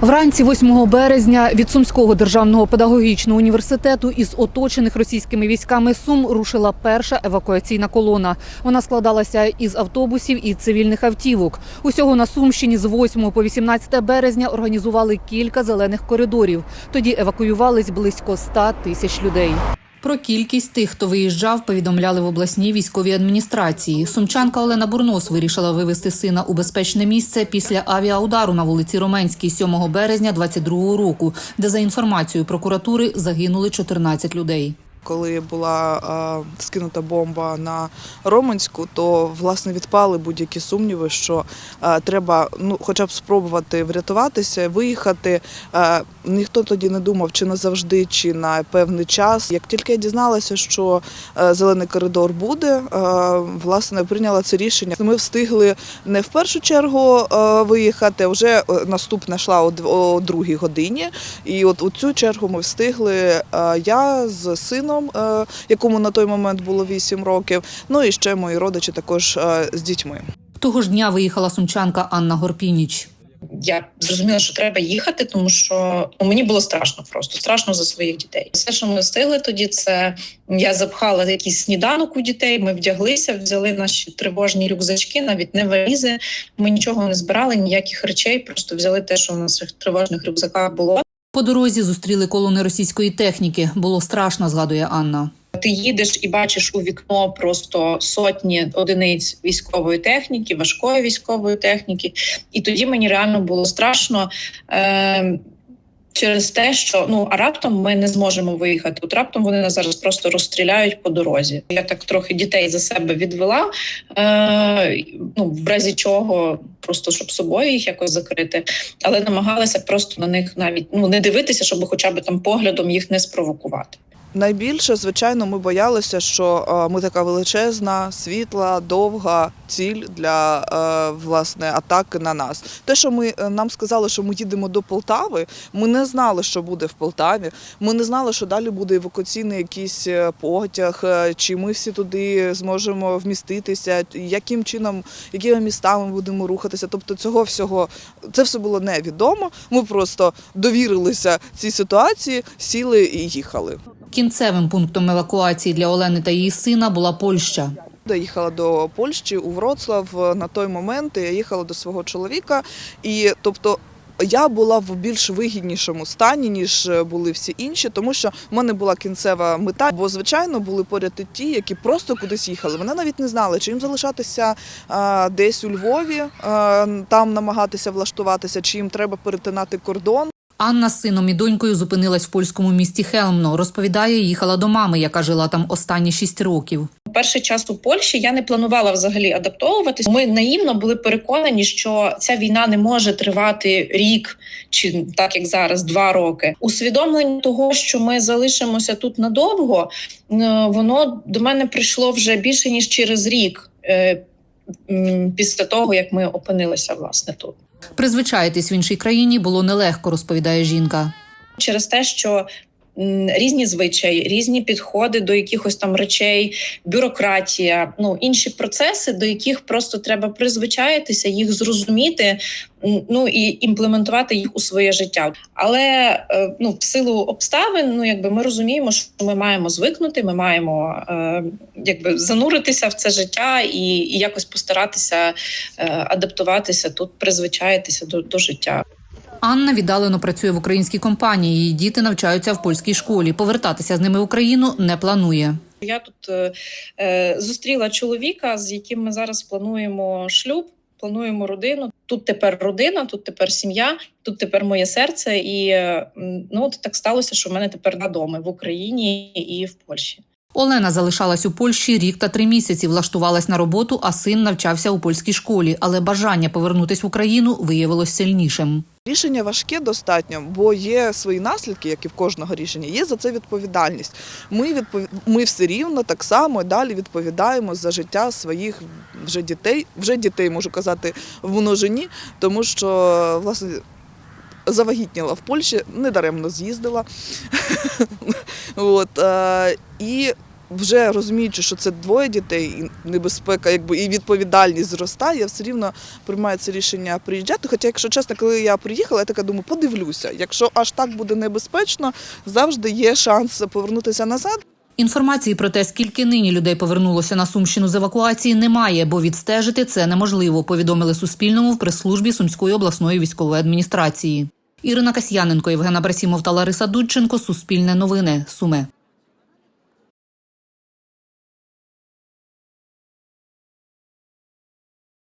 Вранці 8 березня від Сумського державного педагогічного університету із оточених російськими військами Сум рушила перша евакуаційна колона. Вона складалася із автобусів і цивільних автівок. Усього на Сумщині з 8 по 18 березня організували кілька зелених коридорів. Тоді евакуювались близько 100 тисяч людей. Про кількість тих, хто виїжджав, повідомляли в обласній військовій адміністрації. Сумчанка Олена Бурнос вирішила вивезти сина у безпечне місце після авіаудару на вулиці Роменській 7 березня 22 року, де за інформацією прокуратури загинули 14 людей. Коли була скинута бомба на Романську, то власне відпали будь-які сумніви, що треба ну, хоча б спробувати врятуватися, виїхати. Ніхто тоді не думав, чи назавжди, чи на певний час. Як тільки я дізналася, що зелений коридор буде, власне прийняла це рішення. Ми встигли не в першу чергу виїхати, а вже е, наступна йшла о другій годині. І от у цю чергу ми встигли я з сином, е, якому на той момент було 8 років. Ну і ще мої родичі також е, з дітьми. Того ж дня виїхала сумчанка Анна Горпініч. я зрозуміла, що треба їхати, тому що ну, мені було страшно просто страшно за своїх дітей. Все, що ми встигли тоді, це я запхала якийсь сніданок у дітей. Ми вдяглися, взяли наші тривожні рюкзачки, навіть не валізи. Ми нічого не збирали, ніяких речей, просто взяли те, що в наших тривожних рюкзаках було. По дорозі зустріли колони російської техніки. Було страшно, згадує Анна. Ти їдеш і бачиш у вікно просто сотні одиниць військової техніки, важкої військової техніки. І тоді мені реально було страшно. Е- Через те, що ну а раптом ми не зможемо виїхати. От раптом вони нас зараз просто розстріляють по дорозі. Я так трохи дітей за себе відвела. Е, ну в разі чого, просто щоб собою їх якось закрити, але намагалася просто на них навіть ну не дивитися, щоб хоча б там поглядом їх не спровокувати. Найбільше, звичайно, ми боялися, що е, ми така величезна, світла, довга ціль для е, власне атаки на нас. Те, що ми е, нам сказали, що ми їдемо до Полтави, ми не знали, що буде в Полтаві. Ми не знали, що далі буде евакуаційний якийсь потяг, чи ми всі туди зможемо вміститися, яким чином, якими містами будемо рухатися. Тобто цього всього це все було невідомо. Ми просто довірилися цій ситуації, сіли і їхали. Кінцевим пунктом евакуації для Олени та її сина була Польща. Я їхала до Польщі у Вроцлав на той момент. Я їхала до свого чоловіка, і тобто. Я була в більш вигіднішому стані, ніж були всі інші, тому що в мене була кінцева мета. Бо, звичайно, були поряд і ті, які просто кудись їхали. Вони навіть не знали, чи їм залишатися а, десь у Львові, а, там намагатися влаштуватися, чи їм треба перетинати кордон. Анна з сином і донькою зупинилась в польському місті Хелмно. Розповідає, їхала до мами, яка жила там останні шість років. Перший час у Польщі я не планувала взагалі адаптовуватись. Ми наївно були переконані, що ця війна не може тривати рік чи так як зараз два роки. Усвідомлення того, що ми залишимося тут надовго, е, воно до мене прийшло вже більше ніж через рік. е, Після того як ми опинилися власне тут. Призвичаїтись в іншій країні було нелегко, розповідає жінка. через те, що різні звичаї, різні підходи до якихось там речей, бюрократія, ну інші процеси, до яких просто треба призвичаїтися, їх зрозуміти, ну і імплементувати їх у своє життя. Але е, ну, в силу обставин, ну якби ми розуміємо, що ми маємо звикнути, ми маємо е, якби зануритися в це життя і, і якось постаратися е, адаптуватися тут, призвичаїтися до, до життя. Анна віддалено працює в українській компанії. Її діти навчаються в польській школі. Повертатися з ними в Україну не планує. Я тут е, е, зустріла чоловіка, з яким ми зараз плануємо шлюб, плануємо родину. Тут тепер родина, тут тепер сім'я, тут тепер моє серце. І ну от так сталося, що в мене тепер два доми в Україні і в Польщі. Олена залишалась у Польщі рік та три місяці. Влаштувалась на роботу, а син навчався у польській школі. Але бажання повернутись в Україну виявилось сильнішим. Рішення важке достатньо, бо є свої наслідки, як і в кожного рішення. Є за це відповідальність. Ми відпов... ми все рівно так само далі відповідаємо за життя своїх вже дітей, вже дітей можу казати в множині, тому що власне. Завагітніла в Польщі, недаремно з'їздила. От, е, і вже розуміючи, що це двоє дітей, і небезпека, якби і відповідальність зростає, я все рівно приймаю це рішення приїжджати. Хоча, якщо чесно, коли я приїхала, я така думаю, подивлюся. Якщо аж так буде небезпечно, завжди є шанс повернутися назад. Інформації про те, скільки нині людей повернулося на Сумщину з евакуації, немає, бо відстежити це неможливо. Повідомили Суспільному в прес-службі Сумської обласної військової адміністрації. Ірина Касьяненко, Євгена Брасімов та Лариса Дудченко. Суспільне новини. Суми.